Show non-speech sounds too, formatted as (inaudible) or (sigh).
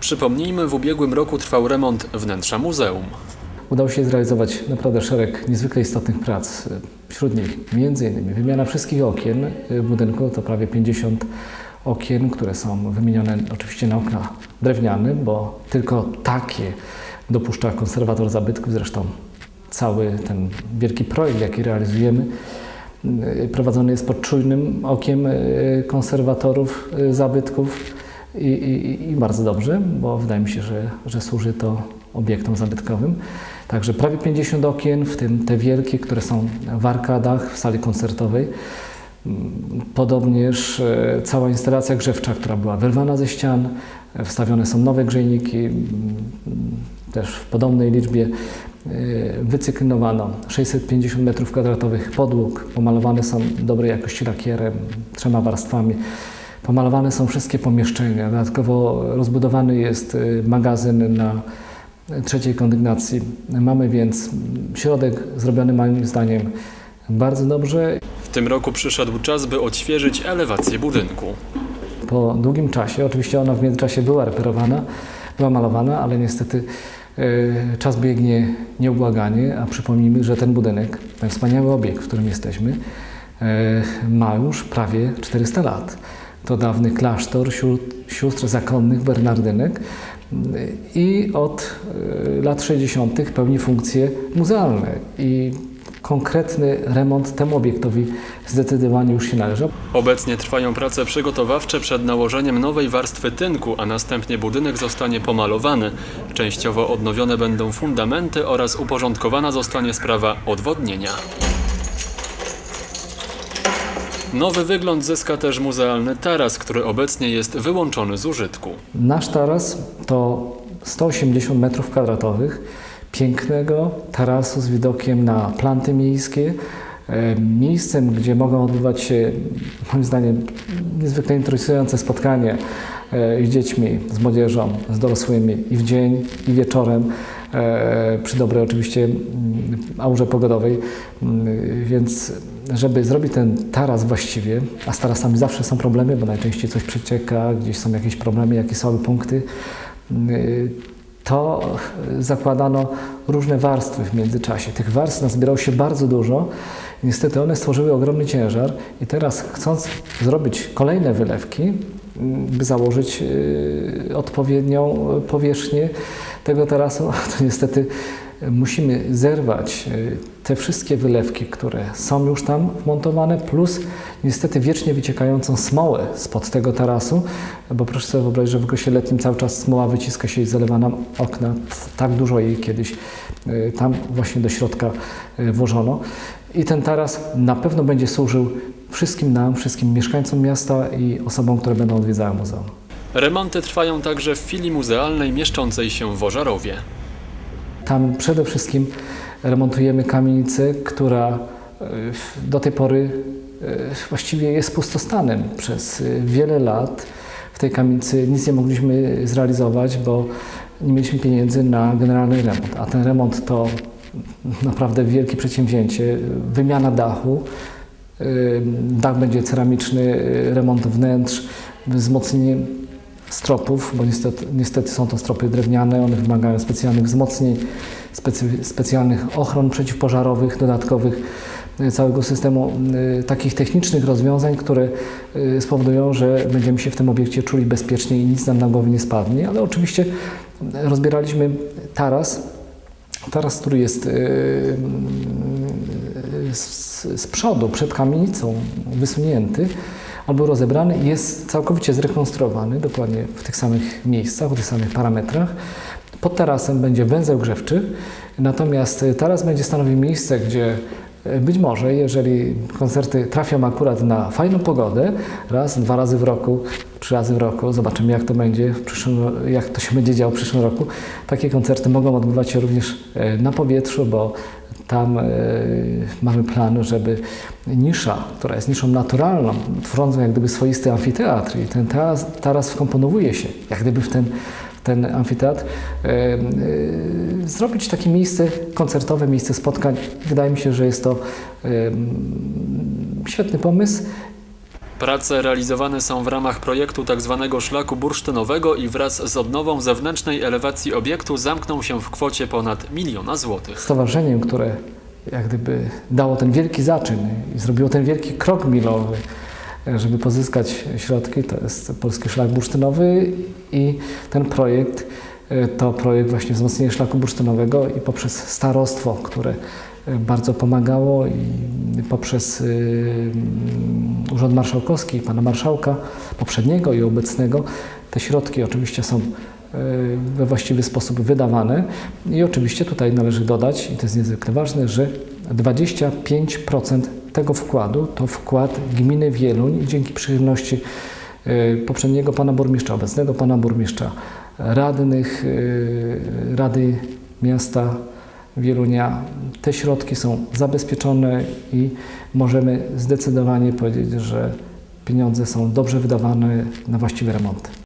Przypomnijmy, w ubiegłym roku trwał remont wnętrza muzeum. Udało się zrealizować naprawdę szereg niezwykle istotnych prac. Wśród nich m.in. wymiana wszystkich okien w budynku, to prawie 50 okien, które są wymienione oczywiście na okna drewniane, bo tylko takie dopuszcza konserwator zabytków. Zresztą cały ten wielki projekt, jaki realizujemy, prowadzony jest pod czujnym okiem y, konserwatorów y, zabytków i, i, i bardzo dobrze, bo wydaje mi się, że, że służy to obiektom zabytkowym. Także prawie 50 okien, w tym te wielkie, które są w arkadach, w sali koncertowej. Mm, Podobnież e, cała instalacja grzewcza, która była wyrwana ze ścian, e, wstawione są nowe grzejniki, mm, też w podobnej liczbie wycyklowano 650 m2 podłóg, pomalowane są dobrej jakości lakierem, trzema warstwami. Pomalowane są wszystkie pomieszczenia. Dodatkowo rozbudowany jest y, magazyn na trzeciej kondygnacji. Mamy więc środek zrobiony moim zdaniem bardzo dobrze. W tym roku przyszedł czas, by odświeżyć elewację budynku. Po długim czasie, oczywiście ona w międzyczasie była reperowana, była malowana, ale niestety y, czas biegnie nieubłaganie, a przypomnijmy, że ten budynek, ten wspaniały obiekt, w którym jesteśmy, y, ma już prawie 400 lat. To dawny klasztor sióstr, zakonnych Bernardynek i od y, lat 60. pełni funkcje muzealne i konkretny remont temu obiektowi zdecydowanie już się należy. Obecnie trwają prace przygotowawcze przed nałożeniem nowej warstwy tynku, a następnie budynek zostanie pomalowany. Częściowo odnowione będą fundamenty oraz uporządkowana zostanie sprawa odwodnienia. Nowy wygląd zyska też muzealny taras, który obecnie jest wyłączony z użytku. Nasz taras to 180 metrów kwadratowych pięknego tarasu z widokiem na planty miejskie, e, miejscem, gdzie mogą odbywać się, moim zdaniem, niezwykle interesujące spotkania e, z dziećmi, z młodzieżą, z dorosłymi i w dzień, i wieczorem, e, przy dobrej oczywiście mm, aurze pogodowej. Mm, Więc żeby zrobić ten taras właściwie, a z tarasami zawsze są problemy, bo najczęściej coś przecieka, gdzieś są jakieś problemy, jakieś słabe punkty, y, to zakładano różne warstwy w międzyczasie. Tych warstw nazbierało się bardzo dużo. Niestety one stworzyły ogromny ciężar i teraz chcąc zrobić kolejne wylewki, mm, by założyć y, odpowiednią powierzchnię tego tarasu, (laughs) to niestety musimy zerwać y, te wszystkie wylewki, które są już tam wmontowane, plus niestety wiecznie wyciekającą smołę spod tego tarasu, bo proszę sobie wyobrazić, że w okresie letnim cały czas smoła wyciska się i zalewa nam okna. Tak dużo jej kiedyś y, tam właśnie do środka y, włożono. I ten taras na pewno będzie służył wszystkim nam, wszystkim mieszkańcom miasta i osobom, które będą odwiedzały muzeum. Remonty trwają także w filii muzealnej mieszczącej się w Ożarowie. Tam przede wszystkim remontujemy kamienicę, która e, do tej pory e, właściwie jest pustostanem. Przez e, wiele lat w tej kamienicy nic nie mogliśmy zrealizować, bo nie mieliśmy pieniędzy na generalny remont. A ten remont to naprawdę wielkie przedsięwzięcie. Wymiana dachu, dach będzie ceramiczny, remont wnętrz, wzmocnienie stropów, bo niestety, niestety są to stropy drewniane, one wymagają specjalnych wzmocnień, specy, specjalnych ochron przeciwpożarowych, dodatkowych y, całego systemu y, takich technicznych rozwiązań, które y, spowodują, że będziemy się w tym obiekcie czuli bezpiecznie i nic nam na głowę nie spadnie, ale oczywiście rozbieraliśmy taras, taras, który jest z przodu, przed kamienicą wysunięty, on był rozebrany i jest całkowicie zrekonstruowany, dokładnie w tych samych miejscach, w tych samych parametrach. Pod tarasem będzie węzeł grzewczy, natomiast taras będzie stanowił miejsce, gdzie być może, jeżeli koncerty trafią akurat na fajną pogodę, raz, dwa razy w roku, trzy razy w roku, zobaczymy jak to będzie, przyszłym, jak to się będzie działo w przyszłym roku. Takie koncerty mogą odbywać się również e, na powietrzu, bo tam e, mamy plan, żeby nisza, która jest niszą naturalną, tworzącą jak gdyby swoisty amfiteatr i ten taras, wkomponowuje się jak gdyby w ten, ten amfiteatr, e, zrobić takie miejsce koncertowe, miejsce spotkań. Wydaje mi się, że jest to świetny pomysł. Prace realizowane są w ramach projektu tzw. szlaku bursztynowego i wraz z odnową zewnętrznej elewacji obiektu zamkną się w kwocie ponad miliona złotych. Stowarzyszeniem, które jak gdyby dało ten wielki zaczyn i zrobiło ten wielki krok milowy, żeby pozyskać środki, to jest Polski Szlak Bursztynowy i ten projekt e, to projekt właśnie wzmocnienia szlaku bursztynowego i poprzez starostwo, które e, bardzo pomagało i poprzez y, mm, Urząd Marszałkowski, pana marszałka poprzedniego i obecnego, te środki oczywiście są e, we właściwy sposób wydawane. I oczywiście tutaj należy dodać, i to jest niezwykle ważne, że 25% tego wkładu to wkład gminy Wieluń i dzięki przychylności e, poprzedniego pana burmistrza, obecnego pana burmistrza, radnych e, Rady Miasta Wielunia, te środki są zabezpieczone i możemy zdecydowanie powiedzieć, że pieniądze są dobrze wydawane na właściwe remonty.